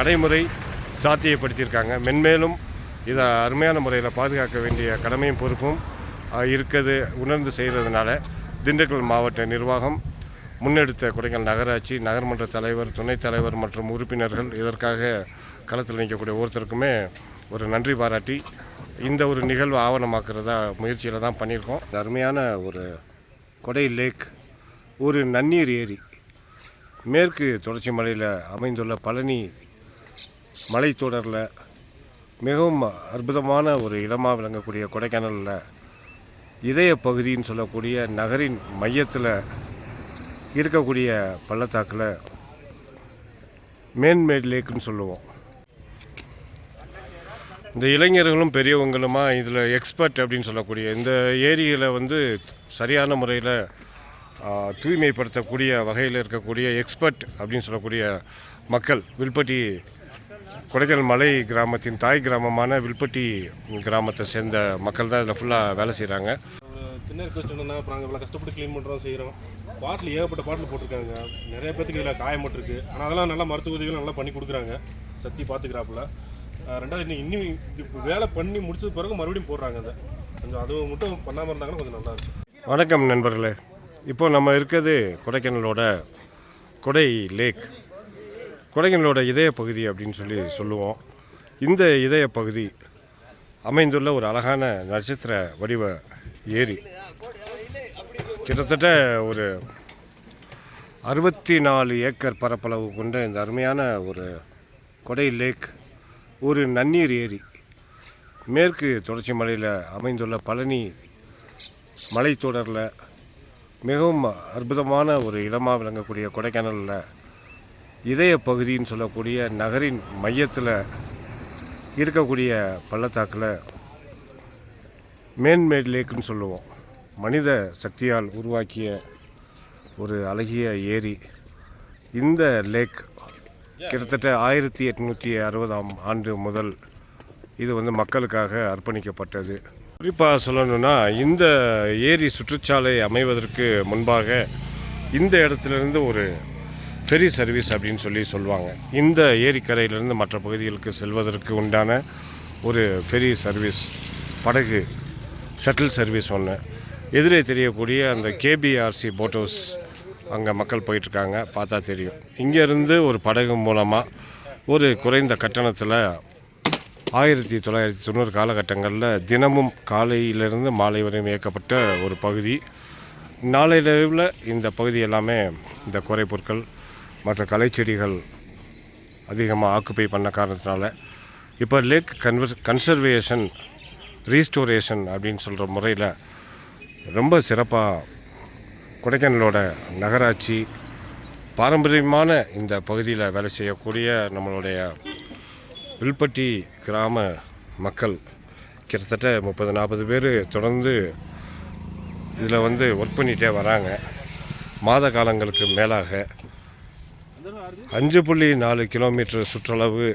நடைமுறை சாத்தியப்படுத்தியிருக்காங்க. மென்மேலும் இதை அருமையான முறையில் பாதுகாக்க வேண்டிய கடமையும் பொறுப்பும் இருக்கிறது உணர்ந்து செய்கிறதுனால திண்டுக்கல் மாவட்ட நிர்வாகம் முன்னெடுத்த கொடைக்கானல் நகராட்சி நகர்மன்ற தலைவர் துணைத் தலைவர் மற்றும் உறுப்பினர்கள் இதற்காக களத்தில் நிற்கக்கூடிய ஒவ்வொருத்தருக்குமே ஒரு நன்றி பாராட்டி இந்த ஒரு நிகழ்வு ஆவணமாக்குறதா முயற்சியில் தான் பண்ணியிருக்கோம். அருமையான ஒரு கொடை லேக் ஒரு நன்னீர் ஏரி மேற்கு தொடர்ச்சி மலையில் அமைந்துள்ள பழனி மலைத்தொடரில் மிகவும் அற்புதமான ஒரு இடமாக விளங்கக்கூடிய கொடைக்கானலில் இதய பகுதின்னு சொல்லக்கூடிய நகரின் மையத்தில் இருக்கக்கூடிய பள்ளத்தாக்கில் மேன்மேட் லேக்குன்னு சொல்லுவோம். இந்த இளைஞர்களும் பெரியவங்களுமா இதில் எக்ஸ்பர்ட் அப்படின்னு சொல்லக்கூடிய இந்த ஏரியில் வந்து சரியான முறையில் தூய்மைப்படுத்தக்கூடிய வகையில் இருக்கக்கூடிய எக்ஸ்பர்ட் அப்படின்னு சொல்லக்கூடிய மக்கள் வில்பட்டி கொடைக்கானல் மலை கிராமத்தின் தாய் கிராமமான வில்பட்டி கிராமத்தை சேர்ந்த மக்கள் தான் இதில் ஃபுல்லாக வேலை செய்கிறாங்க சின்ன ரிக்வஸ்ட் என்னன்னா இப்போ நாங்கள் இவ்வளோ கஷ்டப்பட்டு க்ளீன் பண்ணுறோம் செய்கிறோம் பாட்டில் ஏகப்பட்ட பாட்டில் போட்டிருக்காங்க. நிறைய பேத்துக்கு இதில் காயப்பட்டிருக்கு ஆனால் அதெல்லாம் நல்லா மருத்துவ உதவிகள் நல்லா பண்ணி கொடுக்குறாங்க. சக்தி பார்த்துக்கிறாப்புல ரெண்டாவது இன்னும் இன்னும் இப்போ வேலை பண்ணி முடிச்சது பிறகு மறுபடியும் போடுறாங்க அதை. கொஞ்சம் அது மட்டும் பண்ணாமல் இருந்தாங்கன்னா கொஞ்சம் நல்லா இருக்கும். வணக்கம் நண்பர்களே. இப்போ நம்ம இருக்கிறது கொடைக்கானலோட கொடை லேக். கொடைக்கானலோட இதய பகுதி அப்படின்னு சொல்லி சொல்லுவோம். இந்த இதய பகுதி அமைந்துள்ள ஒரு அழகான நட்சத்திர வடிவ ஏரி. கிட்டத்தட்ட ஒரு அறுபத்தி நாலு ஏக்கர் பரப்பளவு கொண்ட இந்த அருமையான ஒரு கொடை லேக் ஒரு நன்னீர் ஏரி. மேற்கு தொடர்ச்சி மலையில் அமைந்துள்ள பழனி மலைத்தொடரில் மிகவும் அற்புதமான ஒரு இடமாக விளங்கக்கூடிய கொடைக்கானலில் இதய பகுதின்னு சொல்லக்கூடிய நகரின் மையத்தில் இருக்கக்கூடிய பள்ளத்தாக்கில் மேன்மேட் லேக்குன்னு சொல்லுவோம். மனித சக்தியால் உருவாக்கிய ஒரு அழகிய ஏரி. இந்த லேக் கிட்டத்தட்ட ஆயிரத்தி எட்நூற்றி அறுபதாம் ஆண்டு முதல் இது வந்து மக்களுக்காக அர்ப்பணிக்கப்பட்டது. குறிப்பாக சொல்லணும்னா இந்த ஏரி சுற்றுச்சாலை அமைவதற்கு முன்பாக இந்த இடத்துலேருந்து ஒரு ஃபெரி சர்வீஸ் அப்படின்னு சொல்லி சொல்லுவாங்க. இந்த ஏரிக்கரையிலிருந்து மற்ற பகுதிகளுக்கு செல்வதற்கு உண்டான ஒரு ஃபெரி சர்வீஸ் படகு ஷட்டில் சர்வீஸ் ஒன்று எதிரே தெரியக்கூடிய அந்த கேபிஆர்சி போட் ஹவுஸ் அங்கே மக்கள் போயிட்டுருக்காங்க. பார்த்தா தெரியும். இங்கேருந்து ஒரு படகு மூலமாக ஒரு குறைந்த கட்டணத்தில் ஆயிரத்தி தொள்ளாயிரத்தி தொண்ணூறு காலகட்டங்களில் தினமும் காலையிலிருந்து மாலை வரையும் இயக்கப்பட்ட ஒரு பகுதி. நாளையில இந்த பகுதி எல்லாமே இந்த குறை பொருட்கள் மற்ற கலைச்செடிகள் அதிகமாக ஆக்குப்பை பண்ண காரணத்தினால இப்போ லேக் கன்வர் கன்சர்வேஷன் ரீஸ்டோரேஷன் அப்படின்னு சொல்கிற முறையில் ரொம்ப சிறப்பாக கொடைக்கானலோட நகராட்சி பாரம்பரியமான இந்த பகுதியில் வேலை செய்யக்கூடிய நம்மளுடைய வில்பட்டி கிராம மக்கள் கிட்டத்தட்ட முப்பது நாற்பது பேர் தொடர்ந்து இதில் வந்து ஒர்க் பண்ணிகிட்டே வராங்க. மாத காலங்களுக்கு மேலாக அஞ்சு புள்ளி நாலு கிலோமீட்டர் சுற்றளவு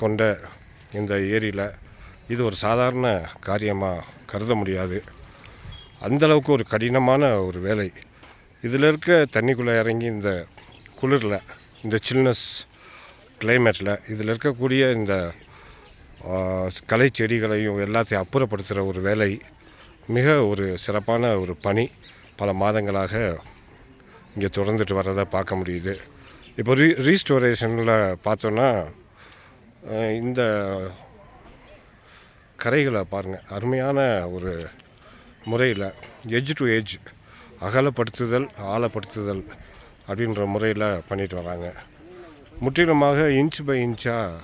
கொண்ட இந்த ஏரியில் இது ஒரு சாதாரண காரியமாக கருத முடியாது. அந்தளவுக்கு ஒரு கடினமான ஒரு வேலை. இதில் இருக்க தண்ணிக்குள்ளே இறங்கி இந்த குளிரில் இந்த சில்னஸ் கிளைமேட்டில் இதில் இருக்கக்கூடிய இந்த கலை செடிகளையும் எல்லாத்தையும் அப்புறப்படுத்துகிற ஒரு வேலை மிக ஒரு சிறப்பான ஒரு பணி. பல மாதங்களாக இங்கே தொடர்ந்துட்டு வர்றதை பார்க்க முடியுது. இப்போ ரீ ரீஸ்டோரேஷனில் பார்த்தோன்னா இந்த கரைகளை பாருங்கள் அருமையான ஒரு முறையில் எஜ் டு எஜ் அகலப்படுத்துதல் ஆழப்படுத்துதல் அப்படின்ற முறையில் பண்ணிட்டு வராங்க. முற்றிலுமாக இன்ச் பை இன்ச்சாக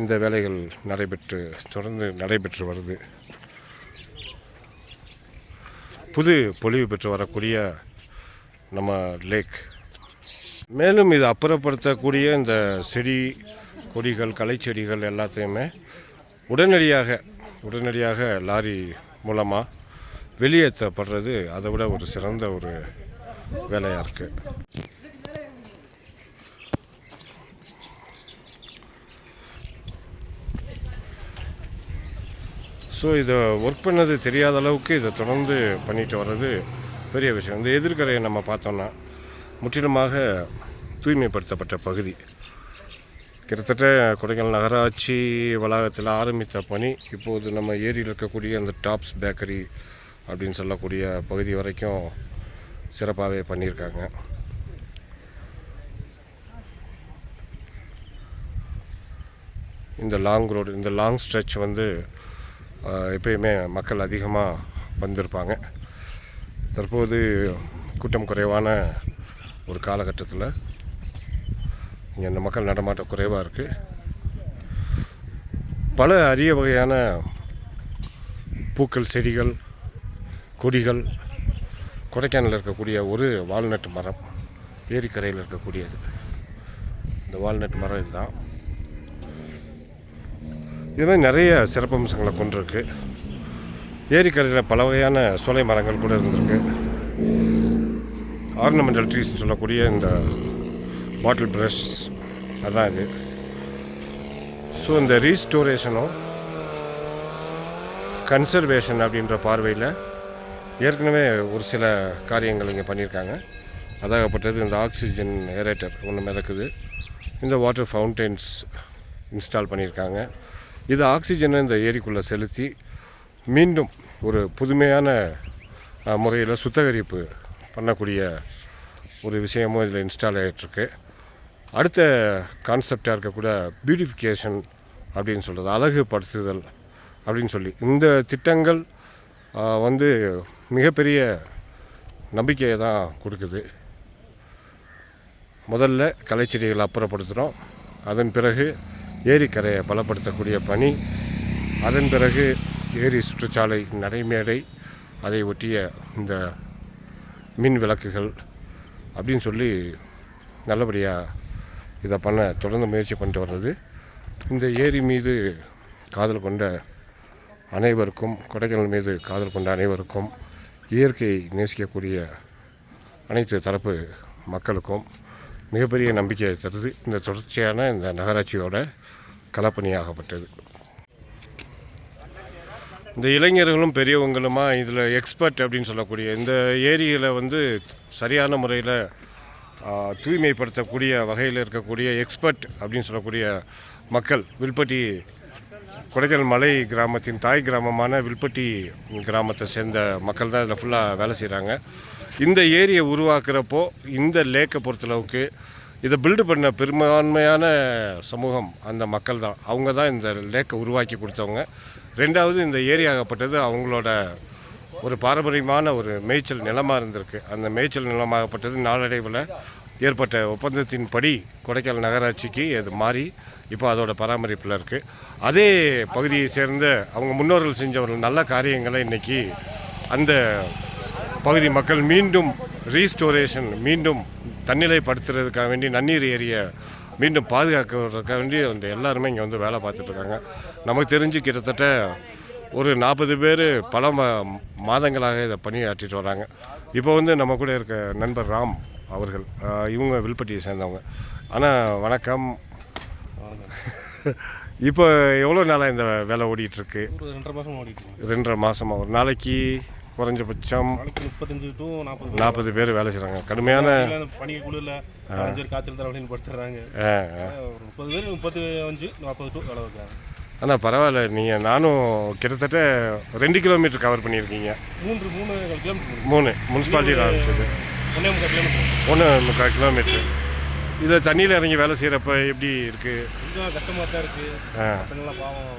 இந்த வேலைகள் நடைபெற்று தொடர்ந்து நடைபெற்று வருது. புது பொலிவு பெற்று வரக்கூடிய நம்ம லேக் மேலும் இது அப்புறப்படுத்தக்கூடிய இந்த செடி கொடிகள் களைச்செடிகள் எல்லாத்தையுமே உடனடியாக உடனடியாக லாரி மூலமாக வெளியேற்றப்படுறது அதை விட ஒரு சிறந்த ஒரு வேலையாக இருக்குது ஸோ இதை ஒர்க் பண்ணது தெரியாத அளவுக்கு இதை தொடர்ந்து பண்ணிட்டு வர்றது பெரிய விஷயம். இந்த எதிர்கரையை நம்ம பார்த்தோம்னா முற்றிலுமாக தூய்மைப்படுத்தப்பட்ட பகுதி. கிட்டத்தட்ட கொடைக்கானல் நகராட்சி வளாகத்தில் ஆரம்பித்த பணி இப்போது நம்ம ஏரியில் இருக்கக்கூடிய அந்த டாப்ஸ் பேக்கரி அப்படின்னு சொல்லக்கூடிய பகுதி வரைக்கும் சிறப்பாகவே பண்ணியிருக்காங்க. இந்த லாங் ரோடு இந்த லாங் ஸ்ட்ரெச் வந்து எப்பயுமே மக்கள் அதிகமாக வந்திருப்பாங்க. தற்போது கூட்டம் குறைவான ஒரு காலகட்டத்தில் இங்கே இந்த மக்கள் நடமாட்டம் குறைவாக இருக்குது பல அரிய வகையான பூக்கள் செடிகள் கொடிகள் கொடைக்கானலில் இருக்கக்கூடிய ஒரு வால்நட் மரம் ஏரிக்கரையில் இருக்கக்கூடியது. இந்த வால்நட் மரம் இதுதான். இது மாதிரி நிறைய சிறப்பம்சங்களை கொண்டிருக்கு. ஏரிக்கரையில் பல வகையான சோலை மரங்கள் கூட இருந்திருக்கு. ஆர்னமெண்டல் ட்ரீஸ்னு சொல்லக்கூடிய இந்த பாட்டில் ப்ரஷ் அதான் இது. ஸோ இந்த ரீஸ்டோரேஷனும் கன்சர்வேஷன் அப்படின்ற பார்வையில் ஏற்கனவே ஒரு சில காரியங்கள் இங்கே பண்ணியிருக்காங்க. அதாகப்பட்டது இந்த ஆக்சிஜன் ஏரேட்டர் ஒன்று மிதக்குது. இந்த வாட்டர் ஃபவுண்டைன்ஸ் இன்ஸ்டால் பண்ணியிருக்காங்க. இது ஆக்சிஜனை இந்த ஏரிக்குள்ளே செலுத்தி மீண்டும் ஒரு புதுமையான முறையில் சுத்திகரிப்பு பண்ணக்கூடிய ஒரு விஷயமும் இதில் இன்ஸ்டால் ஆகிட்டுருக்கு அடுத்த கான்செப்டாக இருக்கக்கூட பியூட்டிஃபிகேஷன் அப்படின்னு சொல்கிறது அழகுபடுத்துதல் அப்படின்னு சொல்லி. இந்த திட்டங்கள் வந்து மிகப்பெரிய நம்பிக்கையை தான் கொடுக்குது. முதல்ல கலைச்செடிகளை அப்புறப்படுத்துகிறோம் அதன் பிறகு ஏரிக்கரையை பலப்படுத்தக்கூடிய பணி. அதன் பிறகு ஏரி சுற்றுச்சாலை நடைமேடை அதை ஒட்டிய இந்த மின் விளக்குகள் அப்படின்னு சொல்லி நல்லபடியாக இதை பண்ண தொடர்ந்து முயற்சி பண்ணிட்டு வர்றது. இந்த ஏரி மீது காதல் கொண்ட அனைவருக்கும் கொடைக்கானல் மீது காதல் கொண்ட அனைவருக்கும் இயற்கையை நேசிக்கக்கூடிய அனைத்து தரப்பு மக்களுக்கும் மிகப்பெரிய நம்பிக்கையை தருது. இந்த தொடர்ச்சியான இந்த நகராட்சியோட களப்பணியாகப்பட்டது இந்த இளைஞர்களும் பெரியவங்களுமா இதில் எக்ஸ்பர்ட் அப்படின்னு சொல்லக்கூடிய இந்த ஏரியில் வந்து சரியான முறையில் தூய்மைப்படுத்தக்கூடிய வகையில் இருக்கக்கூடிய எக்ஸ்பர்ட் அப்படின்னு சொல்லக்கூடிய மக்கள் வில்பட்டி கொடைக்கானல் மலை கிராமத்தின் தாய் கிராமமான வில்பட்டி கிராமத்தை சேர்ந்த மக்கள் தான் இதில் ஃபுல்லாக வேலை செய்கிறாங்க இந்த ஏரியை உருவாக்குறப்போ இந்த லேக்கை பொறுத்தளவுக்கு இதை பில்டு பண்ண பெரும்பான்மையான சமூகம் அந்த மக்கள் தான். அவங்க தான் இந்த லேக்கை உருவாக்கி கொடுத்தவங்க. ரெண்டாவது இந்த ஏரியாகப்பட்டது அவங்களோட ஒரு பாரம்பரியமான ஒரு மேய்ச்சல் நிலமாக இருந்திருக்கு. அந்த மேய்ச்சல் நிலமாகப்பட்டது நாளடைவில் ஏற்பட்ட ஒப்பந்தத்தின்படி கொடைக்கானல் நகராட்சிக்கு அது மாறி இப்போ அதோட பராமரிப்பில் இருக்குது அதே பகுதியை சேர்ந்த அவங்க முன்னோர்கள் செஞ்சவர்கள் நல்ல காரியங்களை இன்றைக்கி அந்த பகுதி மக்கள் மீண்டும் ரீஸ்டோரேஷன் மீண்டும் தன்னிலைப்படுத்துறதுக்காக வேண்டி நன்னீர் ஏரிய மீண்டும் பாதுகாக்கிறதுக்காக வேண்டி அந்த எல்லாருமே இங்கே வந்து வேலை பார்த்துட்டு இருக்காங்க நமக்கு தெரிஞ்சு கிட்டத்தட்ட ஒரு நாற்பது பேர் பல மாதங்களாக இதை பணியாற்றிட்டு வராங்க. இப்போ வந்து நம்ம கூட இருக்க நண்பர் ராம் அவர்கள் இவங்க வில்பட்டியை சேர்ந்தவங்க. ஆனால் வணக்கம். இப்போ எவ்வளோ நாளாக இந்த வேலை ஓடிட்டுருக்கு ரெண்டரை மாதம் ஓடிட்டு ரெண்டரை மாதமாக ஒரு நாளைக்கு குறைஞ்சபட்சம் முப்பத்தஞ்சு டு நாற்பது நாற்பது பேர் வேலை செய்கிறாங்க கடுமையான பனிக்கு குளிரில் அஞ்சு பேர் காய்ச்சல் தர அப்படின்னு படுத்துறாங்க. முப்பது பேர் முப்பத்தி அஞ்சு நாற்பது டு வேலை வைக்கிறாங்க ஆனால் பரவாயில்ல. நீங்கள் நானும் கிட்டத்தட்ட ரெண்டு கிலோமீட்டர் கவர் பண்ணியிருக்கீங்க. மூன்று மூணு கிலோமீட்டர் மூணு முனிசிபாலிட்டியில் ஆரம்பிச்சது. ஒன்றே முக்கால் கிலோமீட்டர் ஒன்று முக்கால் கிலோமீட்டர் இதில் தண்ணியில் இறங்கி வேலை செய்கிறப்ப எப்படி இருக்குது கொஞ்சம் கஷ்டமாக தான் இருக்குது ஆ. பசங்களாம் பாவம்.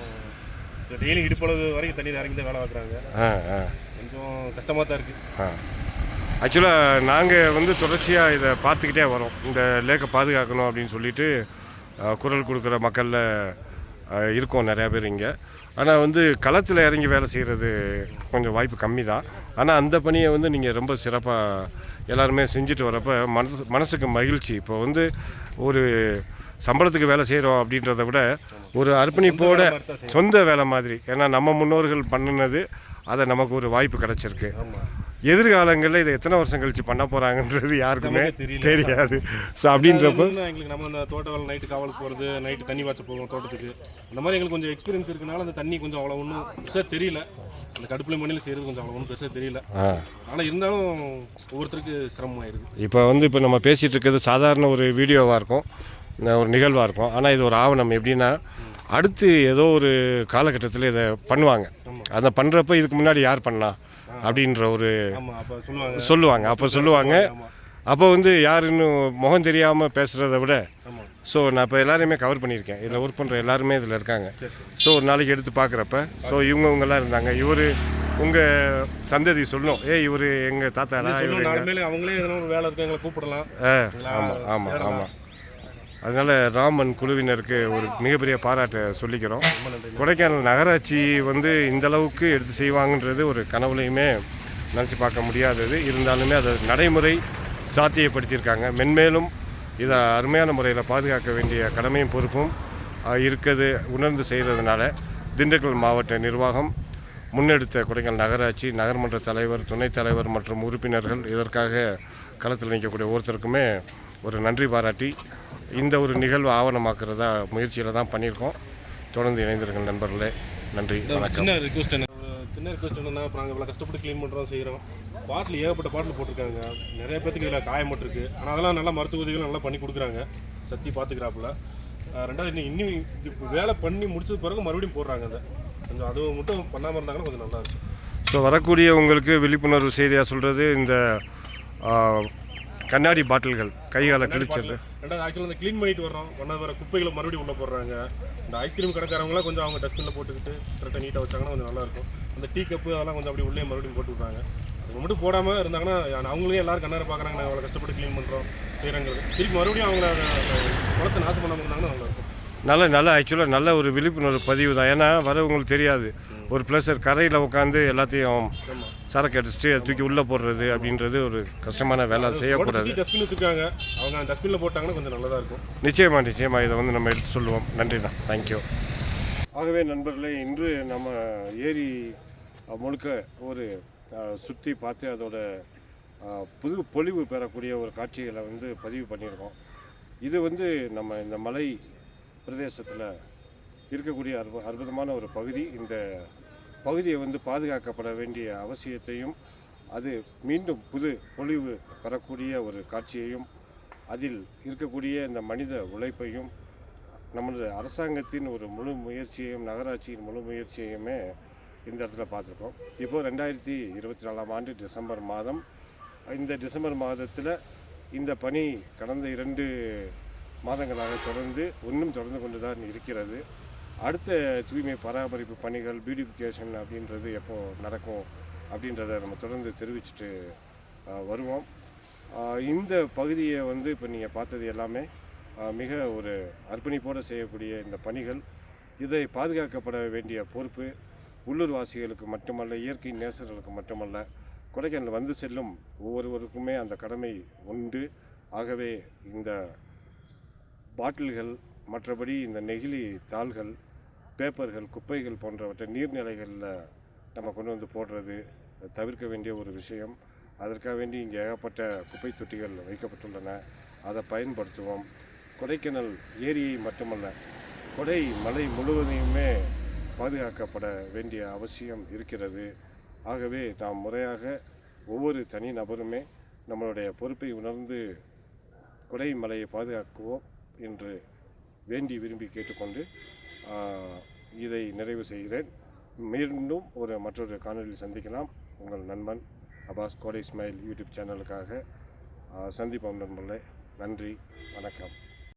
டெய்லி இடுப்பளவு வரைக்கும் தண்ணியில் இறங்கி தான் வேலை பார்க்குறாங்க. ஆ ஆ. கொஞ்சம் கஷ்டமாக தான் இருக்குது ஆ. ஆக்சுவலாக நாங்கள் வந்து தொடர்ச்சியாக இதை பார்த்துக்கிட்டே வரோம். இந்த லேக்கை பாதுகாக்கணும் அப்படின்னு சொல்லிட்டு குரல் கொடுக்குற மக்களில் இருக்கோம் நிறையா பேர் இங்கே. ஆனால் வந்து களத்தில் இறங்கி வேலை செய்கிறது கொஞ்சம் வாய்ப்பு கம்மி தான். ஆனால் அந்த பணியை வந்து நீங்கள் ரொம்ப சிறப்பாக எல்லாருமே செஞ்சுட்டு வரப்போ மனசு மனசுக்கு மகிழ்ச்சி. இப்போ வந்து ஒரு சம்பளத்துக்கு வேலை செய்கிறோம் அப்படின்றத விட ஒரு அர்ப்பணிப்போட சொந்த வேலை மாதிரி. ஏன்னா நம்ம முன்னோர்கள் பண்ணினது அதை நமக்கு ஒரு வாய்ப்பு கிடச்சிருக்கு. ஆமாம் எதிர்காலங்களில் இதை எத்தனை வருஷம் கழிச்சு பண்ண போகிறாங்கன்றது யாருக்குமே. தெரியாது. ஸோ அப்படின்றப்ப எங்களுக்கு நம்ம அந்த தோட்ட வேலை நைட்டு காவலுக்கு போகிறது நைட்டு தண்ணி வாச்ச போவோம் தோட்டத்துக்கு. அந்த மாதிரி எங்களுக்கு கொஞ்சம் எக்ஸ்பீரியன்ஸ் இருக்கனால அந்த தண்ணி கொஞ்சம் அவ்வளோ ஒன்றும் பெருசாக தெரியல. அந்த கடுப்புல மண்ணில் செய்கிறது கொஞ்சம் அவ்வளோ ஒன்றும் பெருசாக தெரியல. ஆனால் இருந்தாலும் ஒவ்வொருத்தருக்கு சிரமமாயிருது இப்போ வந்து இப்போ நம்ம பேசிகிட்டு இருக்கிறது சாதாரண ஒரு வீடியோவாக இருக்கும். ஒரு நிகழ்வாக இருக்கும். ஆனால் இது ஒரு ஆவணம். எப்படின்னா அடுத்து ஏதோ ஒரு காலகட்டத்தில் இதை பண்ணுவாங்க. அதை பண்ணுறப்ப இதுக்கு முன்னாடி யார் பண்ணா அப்படின்ற ஒரு சொல்லுவாங்க. அப்போ சொல்லுவாங்க அப்போ வந்து யாருன்னு முகம் தெரியாமல் பேசுகிறத விட ஸோ நான் இப்போ எல்லாரையுமே கவர் பண்ணியிருக்கேன். இதில் ஒர்க் பண்ணுற எல்லாருமே இதில் இருக்காங்க. ஸோ ஒரு நாளைக்கு எடுத்து பார்க்குறப்ப ஸோ இவங்க இவங்கெல்லாம் இருந்தாங்க. இவர் உங்கள் சந்ததி சொல்லும் ஏய் இவர் எங்கள் தாத்தாடா இவர் அவங்களே வேலை இருக்கு எங்களை கூப்பிடலாம். ஆமாம் ஆமாம் ஆமாம் அதனால் ராமன் குழுவினருக்கு ஒரு மிகப்பெரிய பாராட்டை சொல்லிக்கிறோம். கொடைக்கானல் நகராட்சி வந்து இந்த அளவுக்கு எடுத்து செய்வாங்கன்றது ஒரு கனவுலையுமே நினச்சி பார்க்க முடியாதது. இருந்தாலுமே அதை நடைமுறை சாத்தியப்படுத்தியிருக்காங்க. மென்மேலும் இதை அருமையான முறையில் பாதுகாக்க வேண்டிய கடமையும் பொறுப்பும் ஆஹ், இருக்குது உணர்ந்து செய்கிறதுனால திண்டுக்கல் மாவட்ட நிர்வாகம் முன்னெடுத்த கொடைக்கானல் நகராட்சி நகர்மன்ற தலைவர் துணைத் தலைவர் மற்றும் உறுப்பினர்கள் இதற்காக களத்தில் நிற்கக்கூடிய ஒவ்வொருத்தருக்குமே ஒரு நன்றி பாராட்டி இந்த ஒரு நிகழ்வு ஆவணமாக்குறதா முயற்சியில் தான் பண்ணியிருக்கோம். தொடர்ந்து இணைந்திருங்கள் நண்பர்களே. நன்றி வணக்கம். சின்ன ரிக்வஸ்ட் என்ன? சின்ன ரிக்வஸ்ட் என்னன்னா இப்போ நாங்கள் இவ்வளோ கஷ்டப்பட்டு க்ளீன் பண்ணுறோம் செய்கிறோம் பாட்டில் ஏகப்பட்ட பாட்டில் போட்டிருக்காங்க. நிறைய பேத்துக்கு இதில் காயப்பட்டிருக்கு. ஆனால் அதெல்லாம் நல்லா மருத்துவ உதவிகள் நல்லா பண்ணி கொடுக்குறாங்க. சக்தி பார்த்துக்கிறாப்புல ரெண்டாவது இன்னும் இன்னும் வேலை பண்ணி முடிச்சது பிறகு மறுபடியும் போடுறாங்க அதை. கொஞ்சம் அது மட்டும் பண்ணாமல் இருந்தாங்கன்னா கொஞ்சம் நல்லா இருக்கும். ஸோ வரக்கூடிய உங்களுக்கு விழிப்புணர்வு செய்தியாக சொல்கிறது இந்த கண்ணாடி பாட்டில்கள் கைகால கிழிச்சது. ரெண்டாவது ஆக்சுவலாக அந்த க்ளீன் பண்ணிட்டு வரோம் பண்ணது வர குப்பைகளை மறுபடியும் உள்ளே போடுறாங்க. இந்த ஐஸ்கிரீம் கடைக்காரங்களாம் கொஞ்சம் அவங்க டஸ்ட்பினில் போட்டுக்கிட்டு கரெக்டாக நீட்டாக வச்சாங்கன்னா கொஞ்சம் நல்லா இருக்கும். அந்த டீ கப்பு அதெல்லாம் கொஞ்சம் அப்படி உள்ளே மறுபடியும் போட்டு விட்றாங்க. அது மட்டும் போடாமல் இருந்தாங்கன்னா அவங்களே எல்லாரும் கண்ணார பார்க்குறாங்க. நாங்கள் அவ்வளோ கஷ்டப்பட்டு க்ளீன் பண்ணுறோம் செய்கிறாங்கிறது திருப்பி மறுபடியும் அவங்கள குளத்தை நாசம் பண்ணாமல் இருந்தாங்கன்னா நல்லா இருக்கும். நல்ல நல்ல ஆக்சுவலாக நல்ல ஒரு விழிப்புணர்வு பதிவு தான். ஏன்னா வரவங்களுக்கு தெரியாது. ஒரு ப்ளஸர் கரையில் உட்காந்து எல்லாத்தையும் சரக்கு அடிச்சுட்டு அதை தூக்கி உள்ளே போடுறது அப்படின்றது ஒரு கஷ்டமான வேலை. செய்யக்கூடாது. டஸ்ட்பின் வச்சுருக்காங்க. அவங்க டஸ்ட்பினில் போட்டாங்கன்னா கொஞ்சம் நல்லதாக இருக்கும். நிச்சயமாக நிச்சயமாக இதை வந்து நம்ம எடுத்து சொல்லுவோம். நன்றி தான். தேங்க்யூ ஆகவே நண்பர்களே இன்று நம்ம ஏரி முழுக்க ஒரு சுற்றி பார்த்து அதோட புது பொலிவு பெறக்கூடிய ஒரு காட்சிகளை வந்து பதிவு பண்ணியிருக்கோம். இது வந்து நம்ம இந்த மலை பிரதேசத்தில் இருக்கக்கூடிய அற்பு அற்புதமான ஒரு பகுதி. இந்த பகுதியை வந்து பாதுகாக்கப்பட வேண்டிய அவசியத்தையும் அது மீண்டும் புது பொலிவு பெறக்கூடிய ஒரு காட்சியையும் அதில் இருக்கக்கூடிய இந்த மனித உழைப்பையும் நமது அரசாங்கத்தின் ஒரு முழு முயற்சியையும் நகராட்சியின் முழு முயற்சியையுமே இந்த இடத்துல பார்த்துருக்கோம். இப்போது ரெண்டாயிரத்தி இருபத்தி நாலாம் ஆண்டு டிசம்பர் மாதம். இந்த டிசம்பர் மாதத்தில் இந்த பணி கடந்த இரண்டு மாதங்களாக தொடர்ந்து இன்னும் தொடர்ந்து கொண்டு தான் இருக்கிறது. அடுத்த தூய்மை பராமரிப்பு பணிகள் பியூட்டிஃபிகேஷன் அப்படின்றது எப்போ நடக்கும் அப்படின்றத நம்ம தொடர்ந்து தெரிவிச்சுட்டு வருவோம். இந்த பகுதியை வந்து இப்போ நீங்கள் பார்த்தது எல்லாமே மிக ஒரு அர்ப்பணிப்போடு செய்யக்கூடிய இந்த பணிகள். இதை பாதுகாக்கப்பட வேண்டிய பொறுப்பு உள்ளூர்வாசிகளுக்கு மட்டுமல்ல இயற்கை நேசர்களுக்கு மட்டுமல்ல கொடைக்கானல் வந்து செல்லும் ஒவ்வொருவருக்குமே அந்த கடமை உண்டு. ஆகவே இந்த பாட்டில்கள் மற்றபடி இந்த நெகிழி தாள்கள் பேப்பர்கள் குப்பைகள் போன்றவற்றை நீர்நிலைகளில் நம்ம கொண்டு வந்து போடுறது தவிர்க்க வேண்டிய ஒரு விஷயம். அதற்காக வேண்டி இங்கே ஏகப்பட்ட குப்பை தொட்டிகள் வைக்கப்பட்டுள்ளன. அதை பயன்படுத்துவோம். கொடைக்கானல் ஏரியை மட்டுமல்ல கொடை மலை முழுவதையுமே பாதுகாக்கப்பட வேண்டிய அவசியம் இருக்கிறது. ஆகவே நாம் முறையாக ஒவ்வொரு தனி நபருமே நம்மளுடைய பொறுப்பை உணர்ந்து கொடை மலையை பாதுகாக்குவோம். என்று வேண்டி விரும்பி கேட்டுக்கொண்டு இதை நிறைவு செய்கிறேன். மீண்டும் ஒரு மற்றொரு காணொலியில் சந்திக்கலாம். உங்கள் நண்பன் அபாஸ் கோடை ஸ்மைல் யூடியூப் சேனலுக்காக சந்திப்போம் நண்பர்களே. நன்றி வணக்கம்.